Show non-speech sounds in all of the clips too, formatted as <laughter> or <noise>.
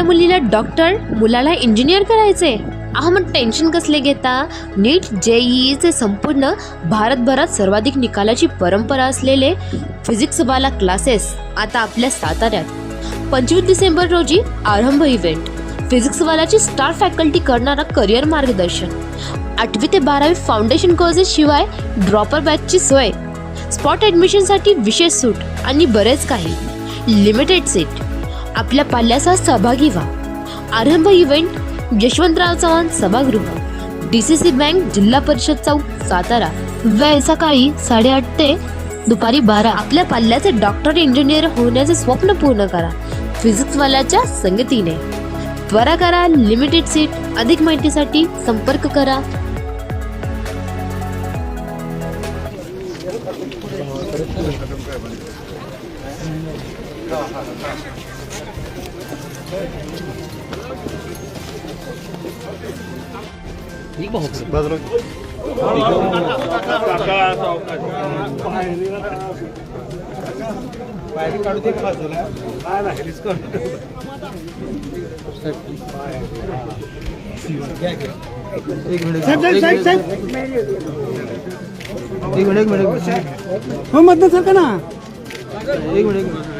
आपल्या मुलीला डॉक्टर मुलाला इंजिनियर करायचे अहमद मग टेन्शन कसले घेता? नीट जेईईचे संपूर्ण भारतभरात सर्वाधिक निकालाची परंपरा असलेले फिजिक्सवाला क्लासेस आता आपल्या साताऱ्यात. पंचवीस डिसेंबर रोजी आरंभ इव्हेंट फिजिक्सवालाची स्टार फॅकल्टी करणारा करिअर मार्गदर्शन. आठवी ते बारावी फाउंडेशन कोर्सेस शिवाय ड्रॉपर बॅचची सोय. स्पॉट ॲडमिशनसाठी विशेष सूट आणि बरेच काही. लिमिटेड सीट आपल्या पाल्यासह सहभागी व्हा. आरंभ इव्हेंट यशवंतराव चव्हाण सभागृह डी सी सी बँक जिल्हा परिषद चौक सातारा. वेळ सकाळी साडेआठ ते दुपारी बारा. आपल्या पाल्याचे डॉक्टर इंजिनियर होण्याचे स्वप्न पूर्ण करा. फिजिक्सवाल्याच्या संगतीने. त्वरा करा लिमिटेड सीट अधिक माहितीसाठी संपर्क करा. साहेब साहेब साहेब साहेब एक मिनिट एक मिनिट एक मिनिट हो मधनं सर का ना एक मिनिट एक मिनिट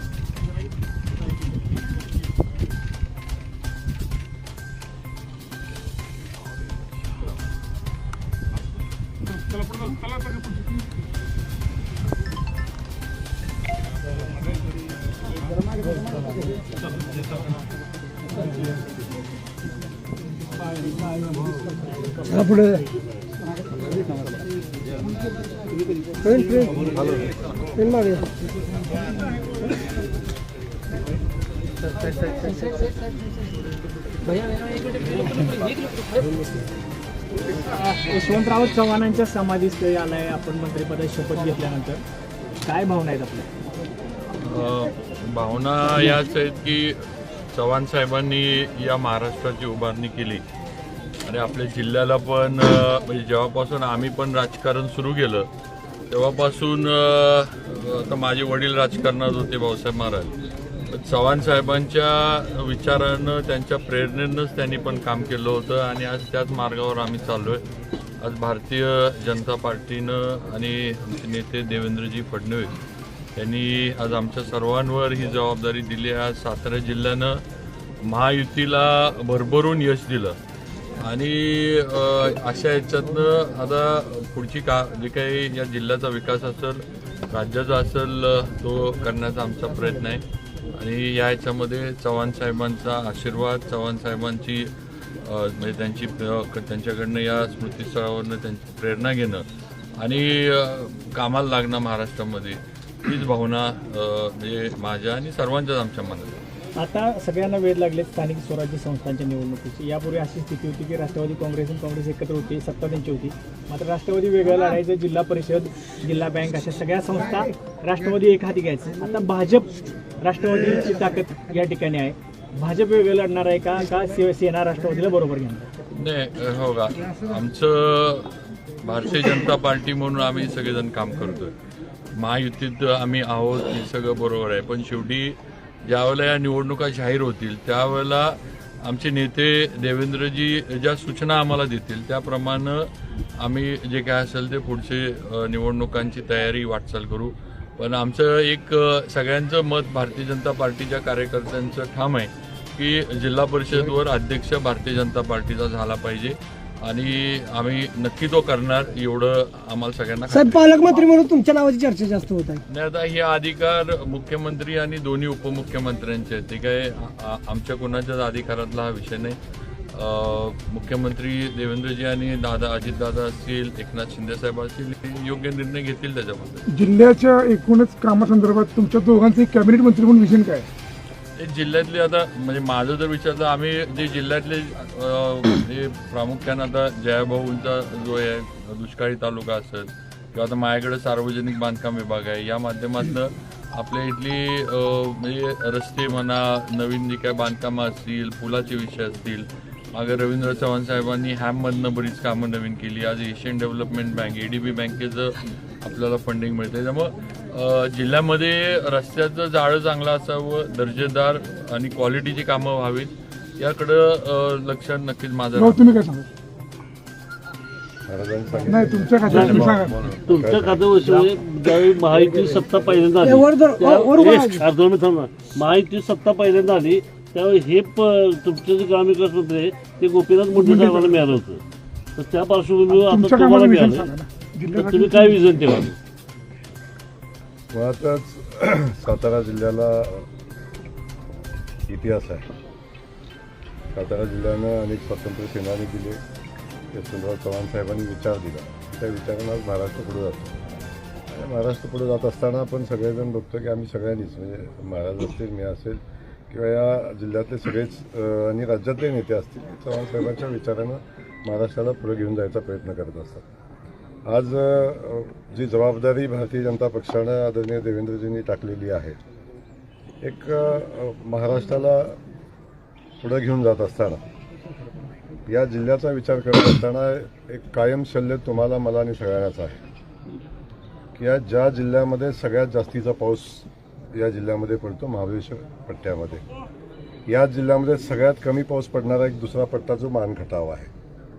पुढे. ट्रेन ट्रेन ट्रेन मागे. यशवंतराव चव्हाणांच्या समाधीस्थळी आलाय. आपण मंत्रिपदाची शपथ घेतल्यानंतर काय भावना आहेत आपल्या? भावना याच आहेत की चव्हाण साहेबांनी या महाराष्ट्राची उभारणी केली. आणि आपल्या जिल्ह्याला पण म्हणजे जेव्हापासून आम्ही पण राजकारण सुरू केलं तेव्हापासून आता माझे वडील राजकारणात होते भाऊसाहेब महाराज. चव्हाण साहेबांच्या विचारानं त्यांच्या प्रेरणेनंच त्यांनी पण काम केलं होतं आणि आज त्याच मार्गावर आम्ही चाललो आहे आज भारतीय जनता पार्टीनं आणि आमचे नेते देवेंद्रजी फडणवीस यांनी आज आमच्या सर्वांवर ही जबाबदारी दिली. आहे आज सातारा जिल्ह्यानं महायुतीला भरभरून यश दिलं. आणि अशा याच्यातनं आता पुढची का जे काही या जिल्ह्याचा विकास असेल राज्याचा असेल तो करण्याचा आमचा प्रयत्न आहे. आणि या याच्यामध्ये चव्हाण साहेबांचा आशीर्वाद चव्हाण साहेबांची म्हणजे त्यांची त्यांच्याकडनं या स्मृतीस्थळावरनं त्यांची प्रेरणा घेणं आणि कामाला लागणं महाराष्ट्रामध्ये हीच भावना म्हणजे माझ्या आणि सर्वांच्याच आमच्या मनात आता सगळ्यांना वेळ लागले स्थानिक स्वराज्य संस्थांच्या निवडणुकीची. यापूर्वी अशी स्थिती होती की राष्ट्रवादी काँग्रेस आणि काँग्रेस एकत्र होती सत्ता त्यांची होती. मात्र राष्ट्रवादी वेगळं लढायचं जिल्हा परिषद जिल्हा बँक अशा सगळ्या संस्था राष्ट्रवादी एक हाती घ्यायचं. आता भाजप राष्ट्रवादीची ताकद या ठिकाणी आहे. भाजप वेगळं लढणार आहे का का शिवसेना राष्ट्रवादीला बरोबर घेणार? नाही हो का? आमचं भारतीय जनता पार्टी म्हणून आम्ही सगळेजण काम करतोय. महायुतीत आम्ही आहोत हे सगळं बरोबर आहे. पण शेवटी ज्यावेळेला या निवडणुका जाहीर होतील त्यावेळेला आमचे नेते देवेंद्रजी ज्या सूचना आम्हाला देतील त्याप्रमाणे आम्ही जे काय असेल ते पुढचे निवडणुकांची तयारी वाटचाल करू. पण आमचं एक सगळ्यांचं मत भारतीय जनता पार्टीच्या कार्यकर्त्यांचं ठाम आहे की जिल्हा परिषदवर अध्यक्ष भारतीय जनता पार्टीचा झाला पाहिजे. आणि आम्ही नक्की तो करणार एवढं आम्हाला सगळ्यांना साहेब. पालकमंत्री म्हणून तुमच्या नावाची चर्चा जास्त होत आहे. नाही आता हे अधिकार मुख्यमंत्री आणि दोन्ही उपमुख्यमंत्र्यांचे आहेत. ते काय आमच्या कोणाच्याच अधिकारातला हा विषय नाही. मुख्यमंत्री देवेंद्रजी आणि दादा अजितदादा असतील एकनाथ शिंदे साहेब असतील हे योग्य निर्णय घेतील त्याच्याबद्दल. जिल्ह्याच्या एकूणच कामासंदर्भात तुमच्या दोघांचे कॅबिनेट मंत्री म्हणून विजन काय? एक जिल्ह्यातले आता म्हणजे माझं जर विचारलं आम्ही जे जिल्ह्यातले जे प्रामुख्यानं आता जयाभाऊंचा जो आहे दुष्काळी तालुका असेल किंवा आता माझ्याकडे सार्वजनिक बांधकाम विभाग आहे या माध्यमातून आपल्या इथली म्हणजे रस्ते म्हणा नवीन जे काय बांधकामं असतील पुलाचे विषय असतील मागे रवींद्र चव्हाण साहेबांनी हॅममधनं बरीच कामं नवीन केली. आज एशियन डेव्हलपमेंट बँक एडीबी बँकेचं आपल्याला फंडिंग मिळते त्यामुळं जिल्ह्यामध्ये रस्त्याचं जाळं चांगलं असावं दर्जेदार आणि क्वालिटीची कामं व्हावीत याकडं लक्ष नक्कीच माझं. तुम्ही काय सांगा? नाही तुमच्या तुमच्या खात्याविषयी ज्यावेळी महायुती सत्ता पहिल्यांदा ए, आली. महायुती सत्ता पहिल्यांदा आली त्यावेळी हे प- तुमचे जे ग्रामविकास मंत्री आहे ते गोपीनाथ मुंडे साहेबांना मिळालं होतं. तर त्या पार्श्वभूमीवर आता तुमच्या तुम्हाला कामाला विजन मिळालं सांगा ना? तर तुम्ही काय विजन ठेवा मुळातच <clears throat> सातारा जिल्ह्याला इतिहास आहे. सातारा जिल्ह्यानं अनेक स्वातंत्र्य सेनानी दिले. यशवंतराव चव्हाण साहेबांनी विचार दिला. त्या विचारानं आज महाराष्ट्र पुढे जातो. आणि महाराष्ट्र पुढे जात असताना आपण सगळेजण बघतो की आम्ही सगळ्यांनीच म्हणजे महाराज असतील मी असेल किंवा या जिल्ह्यातले सगळेच आणि राज्यातले नेते असतील चव्हाण साहेबांच्या विचारानं महाराष्ट्राला पुढे घेऊन जायचा प्रयत्न करत असतात. आज जी जबाबदारी भारतीय जनता पक्षानं आदरणीय देवेंद्रजींनी टाकलेली आहे एक महाराष्ट्राला पुढे घेऊन जात असताना या जिल्ह्याचा विचार करत असताना एक कायम शल्य तुम्हाला मला आणि सगळ्यांनाच आहे की या ज्या जिल्ह्यामध्ये सगळ्यात जास्तीचा पाऊस या जिल्ह्यामध्ये पडतो महाबळेश्वर पट्ट्यामध्ये. या जिल्ह्यामध्ये सगळ्यात कमी पाऊस पडणारा एक दुसरा पट्टा जो मानखटाव आहे.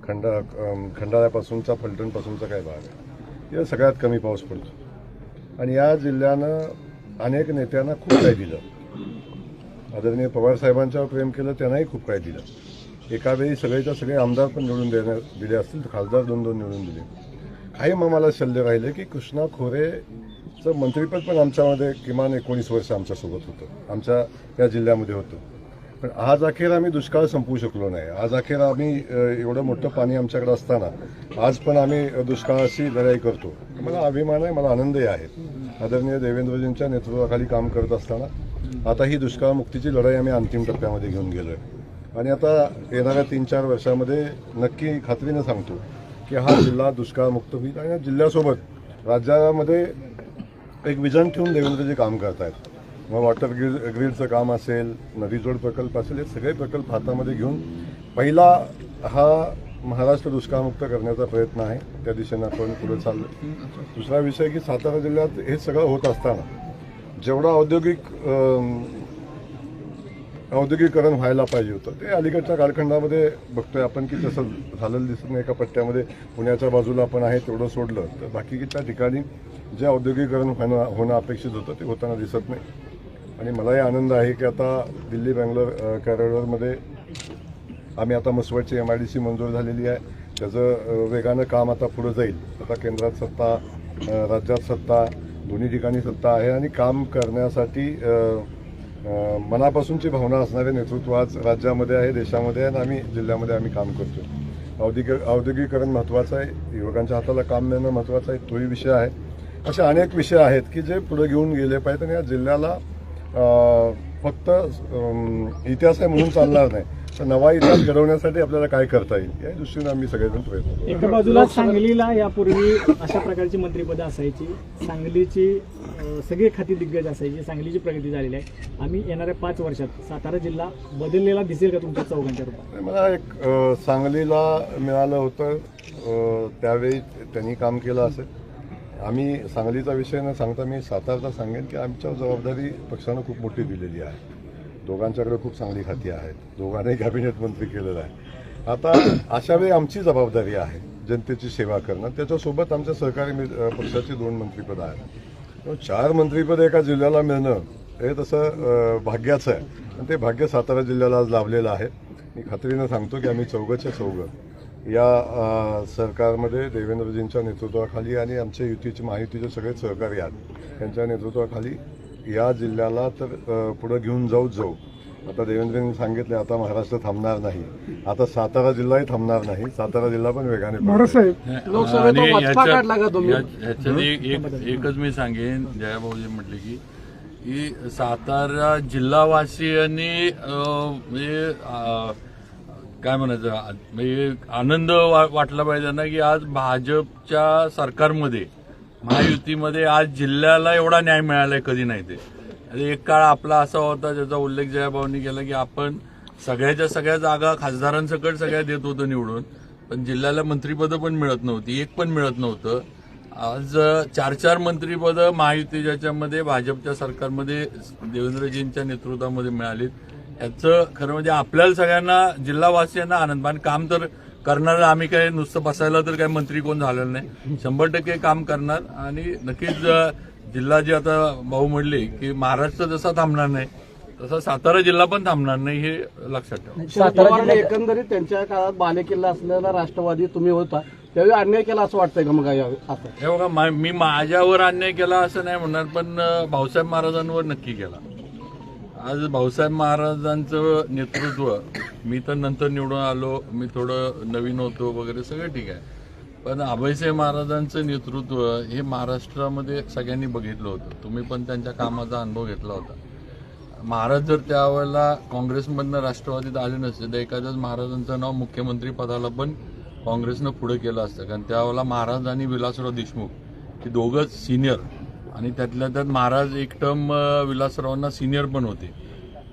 खंड खंडाळ्यापासूनचा फलटणपासूनचा काय भाग आहे? या सगळ्यात कमी पाऊस पडतो. आणि या जिल्ह्यानं अनेक नेत्यांना खूप काही दिलं. आदरणीय पवार साहेबांच्यावर प्रेम केलं त्यांनाही खूप काही दिलं. एका वेळी सगळेच्या सगळे आमदार पण निवडून देण्या दिले असतील खासदार दोन दोन निवडून दिले. काही मग मला शल्य राहिले की कृष्णा खोरे तर मंत्रिपद पण आमच्यामध्ये किमान एकोणीस वर्ष आमच्यासोबत होतं. आमच्या या जिल्ह्यामध्ये होतं. पण आज अखेर आम्ही दुष्काळ संपवू शकलो नाही. आज अखेर आम्ही एवढं मोठं पाणी आमच्याकडे असताना आज पण आम्ही दुष्काळाशी लढाई करतो. मला अभिमान आहे मला आनंदही आहे. आदरणीय देवेंद्रजींच्या नेतृत्वाखाली काम करत असताना आता ही दुष्काळमुक्तीची लढाई आम्ही अंतिम टप्प्यामध्ये घेऊन गेलो आहे आणि आता येणाऱ्या तीन चार वर्षामध्ये नक्की खात्रीनं सांगतो की हा जिल्हा दुष्काळमुक्त होईल. आणि जिल्ह्यासोबत राज्यामध्ये एक विजन ठेवून देवेंद्रजी काम करतायत. मग वॉटर ग्रीड ग्रीडचं काम असेल नदीजोड प्रकल्प असेल हे सगळे प्रकल्प हातामध्ये घेऊन पहिला हा महाराष्ट्र दुष्काळमुक्त करण्याचा प्रयत्न आहे. त्या दिशेनं आपण पुढे चाललो दुसरा विषय की सातारा जिल्ह्यात हे सगळं होत असताना जेवढा औद्योगिक औद्योगिकरण व्हायला पाहिजे होतं. ते अलीकडच्या कालखंडामध्ये बघतोय आपण की तसं झालेलं दिसत नाही. एका पट्ट्यामध्ये पुण्याच्या बाजूला आपण आहे तेवढं सोडलं. तर बाकी त्या ठिकाणी जे औद्योगिकरण होणं होणं अपेक्षित होतं ते होताना दिसत नाही. आणि मलाही आनंद आहे की आता दिल्ली बँगलोर कॉरिडॉरमध्ये आम्ही आता मसवडची एम आय डी सी मंजूर झालेली आहे. त्याचं वेगानं काम आता पुढं जाईल. आता केंद्रात सत्ता राज्यात सत्ता दोन्ही ठिकाणी सत्ता आहे. आणि काम करण्यासाठी मनापासूनची भावना असणारे नेतृत्व आज राज्यामध्ये आहे देशामध्ये आहे आणि आम्ही जिल्ह्यामध्ये आम्ही काम करतो औद्योगिक औद्योगिकरण महत्त्वाचं आहे युवकांच्या हाताला काम मिळणं महत्त्वाचं आहे तोही विषय आहे. असे अनेक विषय आहेत की जे पुढे घेऊन गेले पाहिजेत आणि या जिल्ह्याला फक्त इतिहास आहे म्हणून चालणार नाही. तर नवा इतिहास घडवण्यासाठी आपल्याला काय करता येईल? या दृष्टीने आम्ही सगळेजण प्रयत्न करू एका बाजूला सांगलीला यापूर्वी अशा प्रकारची मंत्रिपदं असायची. सांगलीची अं, सगळे खाती दिग्गज असायची. सांगलीची प्रगती झालेली आहे. आम्ही येणाऱ्या पाच वर्षात सातारा जिल्हा बदललेला दिसेल का तुमच्या चौघांच्या रूपात? आणि मला एक अ, सांगलीला मिळालं होतं. अ, त्यावेळी त्यांनी काम केलं असेल. आम्ही सांगलीचा विषय न सांगता मी सातारचा सांगेन की आमच्या जबाबदारी पक्षानं खूप मोठी दिलेली आहे. दोघांच्याकडे खूप चांगली खाती आहेत. दोघांनाही कॅबिनेट मंत्री केलेलं आहे. आता अशा वेळी आमची जबाबदारी आहे जनतेची सेवा करणं. त्याच्यासोबत आमच्या सहकारी मित्र- पक्षाची दोन मंत्रिपद आहेत. चार मंत्रिपद एका जिल्ह्याला मिळणं हे तसं भाग्याचं आहे. आणि ते भाग्य सातारा जिल्ह्याला आज लाभलेलं आहे. मी खात्रीनं सांगतो की आम्ही चौघच्या चौघं या सरकारमध्ये देवेंद्रजींच्या नेतृत्वाखाली आणि आमच्या युतीचे महायुतीचे सगळे सहकारी आहेत. त्यांच्या नेतृत्वाखाली या जिल्ह्याला तर पुढं घेऊन जाऊ जाऊ. आता देवेंद्रजींनी सांगितले आता महाराष्ट्र थांबणार नाही. आता सातारा जिल्हाही थांबणार नाही. सातारा जिल्हा पण वेगाने एकच मी सांगेन जयाभाऊजी म्हटले की की सातारा जिल्हावासियांनी म्हणजे काय म्हणायचं म्हणजे आनंद वा- वाटला पाहिजे ना की आज भाजपच्या सरकारमध्ये महायुतीमध्ये आज जिल्ह्याला एवढा न्याय मिळालाय कधी नाही ते. आणि एक काळ आपला असा होता ज्याचा उल्लेख जयाभाऊनी केला की आपण सगळ्याच्या सगळ्या जागा खासदारांसकट सगळ्या देत होतो निवडून पण जिल्ह्याला मंत्रीपदं पण मिळत नव्हती एक पण मिळत नव्हतं. आज चार चार मंत्रिपदं महायुती ज्याच्यामध्ये भाजपच्या सरकारमध्ये देवेंद्रजींच्या नेतृत्वामध्ये मिळालीत. याचं खरं म्हणजे आपल्याला सगळ्यांना जिल्हावासियांना आनंद पण काम तर करणार आम्ही काय नुसतं बसायला तर काही मंत्री कोण झालेलं नाही. शंभर टक्के काम करणार आणि नक्कीच जिल्हा जे आता भाऊ म्हणले की महाराष्ट्र जसा थांबणार नाही तसा सातारा जिल्हा पण थांबणार नाही हे लक्षात ठेवा. एकंदरीत त्यांच्या काळात बालेकिल्ला असलेला राष्ट्रवादी तुम्ही होता त्यावेळी अन्याय केला असं वाटतंय का मग हे बघा मा- माझ्यावर अन्याय केला असं नाही म्हणणार पण भाऊसाहेब महाराजांवर नक्की केला. आज भाऊसाहेब महाराजांचं नेतृत्व मी तर नंतर निवडून आलो मी थोडं नवीन होतो वगैरे सगळं ठीक आहे. पण अभयसाहेब महाराजांचं नेतृत्व हे महाराष्ट्रामध्ये सगळ्यांनी बघितलं होतं. तुम्ही पण त्यांच्या कामाचा अनुभव घेतला होता. महाराज जर त्यावेळेला काँग्रेसमधनं राष्ट्रवादीत आले नसते तर एखाद्याच महाराजांचं नाव मुख्यमंत्री पदाला पण काँग्रेसनं पुढे केलं असतं. कारण त्यावेळेला महाराज आणि विलासराव देशमुख हे दोघंच सिनियर आणि त्यातल्या त्यात महाराज एक टर्म विलासरावांना सिनियर पण होते.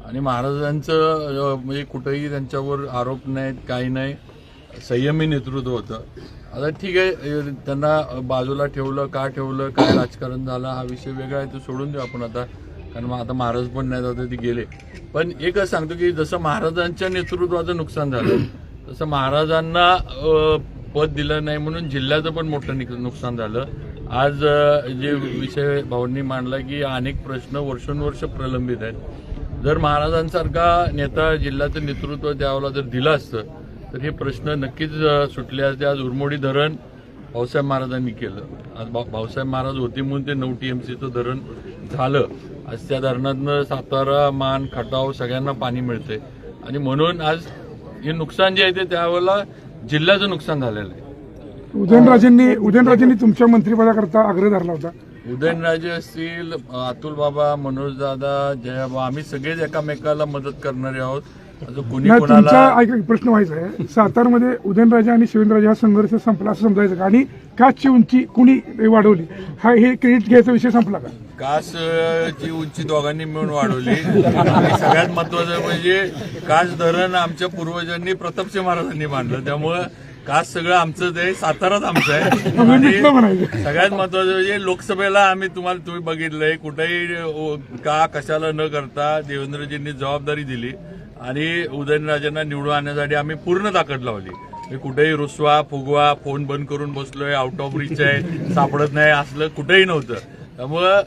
आणि महाराजांचं म्हणजे कुठेही त्यांच्यावर आरोप नाहीत काही नाही. संयमी नेतृत्व होतं. आता ठीक आहे त्यांना बाजूला ठेवलं का ठेवलं काय राजकारण झालं हा विषय वेगळा आहे तो सोडून देऊ आपण आता. कारण मग आता महाराज पण नाही आता ते गेले. पण एकच सांगतो की जसं महाराजांच्या नेतृत्वाचं नुकसान झालं तसं महाराजांना पद दिलं नाही म्हणून जिल्ह्याचं पण मोठं निक- नुकसान झालं. आज जे विषय भाऊंनी मांडला की अनेक प्रश्न वर्षानुवर्ष प्रलंबित आहेत. जर महाराजांसारखा नेता जिल्ह्याचं नेतृत्व त्यावेळेला जर दिलं असतं तर हे प्रश्न नक्कीच सुटले असते. आज उरमोडी धरण भाऊसाहेब महाराजांनी केलं. आज भाऊसाहेब महाराज होते म्हणून ते नऊ टीएमसीचं धरण झालं. आज त्या धरणातनं सातारा मान खटाव सगळ्यांना पाणी मिळते आणि म्हणून आज हे नुकसान जे आहे ते त्यावेळेला जिल्ह्याचं नुकसान झालेलं आहे. उदयनराजेंनी उदयनराजेंनी तुमच्या मंत्रिपदाकरता आग्रह धरला होता. उदयनराजे असतील अतुल बाबा मनोज दादा जयाबा आम्ही सगळेच एकामेकाला मदत करणारे आहोत. तुमचा प्रश्न व्हायचा आहे. सातारमध्ये उदयनराजे आणि शिवेंद्रराजे हा संघर्ष संपला असं समजायचं का? आणि काचची उंची कुणी वाढवली? हा हे क्रेडिट घ्यायचा विषय संपला का? कास अ, ची उंची दोघांनी मिळून वाढवली. सगळ्यात महत्वाचं म्हणजे कास धरण आमच्या पूर्वजांनी प्रतापसिंह महाराजांनी बांधलं. त्यामुळं कास सगळं आमचंच आहे साताराच आमचं आहे. <laughs> आणि सगळ्यात महत्वाचं म्हणजे लोकसभेला आम्ही तुम्हाला तुम्ही बघितलंय कुठेही का कशाला न करता देवेंद्रजींनी जबाबदारी दिली आणि उदयनराजेंना निवडून आणण्यासाठी आम्ही पूर्ण ताकद लावली. मी कुठेही रुसवा फुगवा फोन बंद करून बसलोय आउट ऑफ रिच आहे सापडत नाही असलं कुठेही नव्हतं. त्यामुळं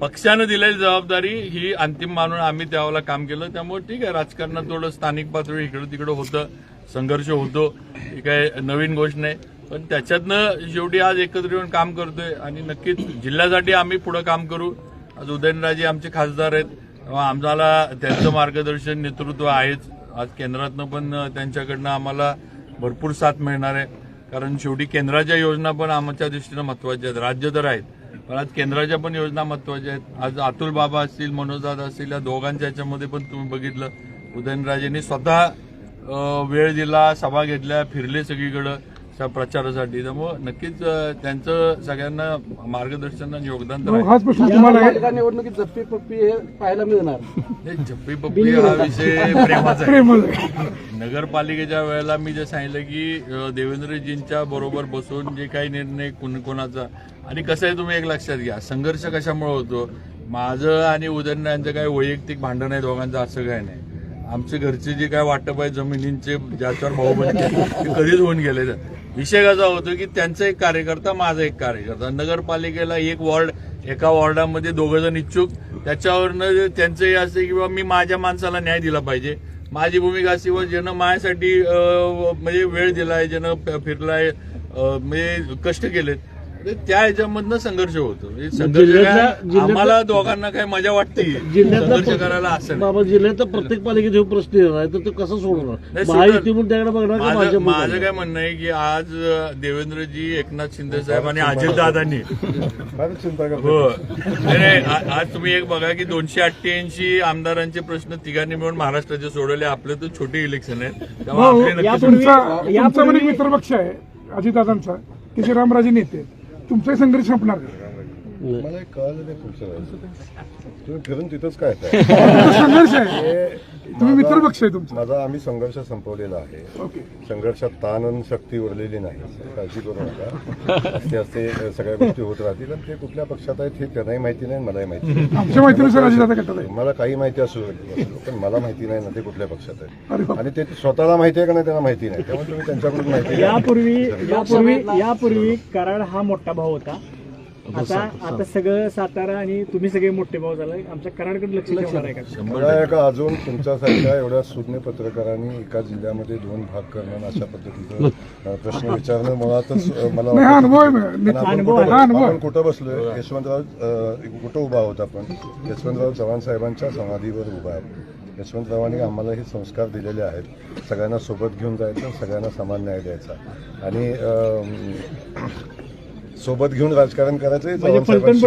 पक्षानं दिलेली जबाबदारी ही अंतिम मानून आम्ही त्यावेळेला काम केलं. त्यामुळे ठीक आहे राजकारणात थोडं स्थानिक पातळी इकडं तिकडं होतं. संघर्ष होतो ही काय नवीन गोष्ट नाही. पण त्याच्यातनं शेवटी आज एकत्र येऊन काम करतोय आणि नक्कीच जिल्ह्यासाठी आम्ही पुढे काम करू. आज उदयनराजे आमचे खासदार आहेत. तेव्हा आम्हाला त्यांचं मार्गदर्शन नेतृत्व आहेच. आज केंद्रातनं पण त्यांच्याकडनं आम्हाला भरपूर साथ मिळणार आहे. कारण शेवटी केंद्राच्या योजना पण आमच्या दृष्टीनं महत्त्वाच्या आहेत. राज्य तर आहेत पण आज केंद्राच्या पण योजना महत्त्वाच्या आहेत. आज अतुल बाबा असतील मनोजदादा असतील या दोघांच्या याच्यामध्ये पण तुम्ही बघितलं. उदयनराजेंनी स्वतः वेळ दिला सभा घेतल्या फिरले सगळीकडं प्रचारासाठी. त्यामुळं नक्कीच त्यांचं सगळ्यांना मार्गदर्शन आणि योगदान तर आहे. हाच प्रश्न तुम्हाला आहे. या निवडणुकीत जप्पी पप्पी हे पाहायला मिळणार. नाही, झप्पी पप्पी हा विषय <laughs> प्रेमाचा आहे. प्रेमळ आहे. नगरपालिकेच्या वेळेला मी जे सांगितलं की अ, देवेंद्रजींच्या बरोबर बसून जे काही निर्णय कोण कोणाचा. आणि कसं आहे तुम्ही एक लक्षात घ्या संघर्ष कशामुळे होतो? माझं आणि उदयन यांचं काही वैयक्तिक भांडण आहे दोघांचं असं काय नाही. आमचे घरचे जे काय वाटप आहे जमिनींचे ज्याच्यावर भाऊ बंद ते कधीच होऊन गेले विषय कसा होतो की त्यांचा एक कार्यकर्ता माझा एक कार्यकर्ता. नगरपालिकेला एक वॉर्ड एका वॉर्डामध्ये दोघं जण इच्छुक. त्याच्यावरनं त्यांचं हे असं की बाबा मी माझ्या माणसाला न्याय दिला पाहिजे. माझी भूमिका अशी व ज्यानं माझ्यासाठी म्हणजे वेळ दिलाय ज्यानं फिरलाय म्हणजे कष्ट केलेत. त्या ह्याच्यामधनं संघर्ष होतो. म्हणजे संघर्ष जिल्ह्यातल्या- काय, जिल्ह्यातल्या- आम्हाला दोघांना काय मजा वाटते जिल्ह्यातला संघर्ष करायला असं नाही. बाबा जिल्ह्यात प्रत्येक पालिकेत हे प्रश्न येणार आहे तर ते कसं सोडवणार नाही, महायुती म्हणून त्याकडे बघणार का माझं भाजप माझं काय म्हणणं आहे की आज अं, देवेंद्रजी एकनाथ शिंदे साहेब आणि अजितदादांनी फारच चिंता हो. करतो नाही, नाही आ- आज तुम्ही एक बघा की दोनशे अठ्ठ्याऐंशी आमदारांचे प्रश्न तिघांनी मिळून महाराष्ट्राचे सोडवले. आपले तर छोटे इलेक्शन आहे. त्यामुळे हो, आपले नक्कीच यापूर्वी- तुमचा तुमचा यापूर्वी- पण एक मित्रपक्ष आहे अजितदादांचा की जे रामराजे नेते. आहेत. तुमचाही संघर्ष संपणार का? मला एक कळलं नाही तुमचं तुम्ही फिरून तिथंच काय <laughs> संघर्ष आहे. हे तुम्ही माझा- मित्रपक्ष आहे तुमचा. माझा आम्ही संघर्ष संपवलेला आहे. ओके. संघर्षात ताण आणि शक्ती उरलेली नाही. काळजी करू नका. <laughs> असते असते सगळ्या गोष्टी होत राहतील आणि ते कुठल्या पक्षात आहेत हे त्यांनाही माहिती नाही मलाही माहिती नाही. आमच्या माहितीनुसार अजितदादा गटात आहे मला काही माहिती असू पण मला माहिती नाही ना ते कुठल्या पक्षात आहे. आणि ते स्वतःला माहिती आहे का नाही त्यांना माहिती नाही. त्यामुळे तुम्ही त्यांच्याकडून माहिती. यापूर्वी <laughs> यापूर्वी यापूर्वी कराड हा मोठा भाऊ होता. आता आता सगळं सातारा आणि तुम्ही सगळे मोठे भाऊ झालाय. आमच्या कराडकडे लक्ष ठेवणार आहे का? मला आहे का अजून तुमच्यासारख्या एवढ्या सुज्ञ पत्रकारांनी एका जिल्ह्यामध्ये दोन भाग करणं अशा पद्धतीचं प्रश्न विचारणं मुळातच मला आहे कुठं- हा आहे. बसलोय? यशवंतराव कुठं उभा आहोत आपण? यशवंतराव चव्हाण साहेबांच्या समाधीवर उभा आहोत. यशवंतरावांनी आम्हाला हे संस्कार दिलेले आहेत. सगळ्यांना सोबत घेऊन जायचं सगळ्यांना समान न्याय द्यायचा. आणि सोबत घेऊन राजकारण करायचं फलटण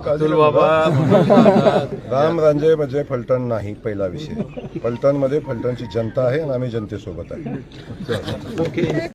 काळजी अतुल. बाबा <laughs> राम रांजे म्हणजे फलटण नाही पहिला विषय. फलटणमध्ये फलटणची जनता आहे आणि आम्ही जनतेसोबत आहे.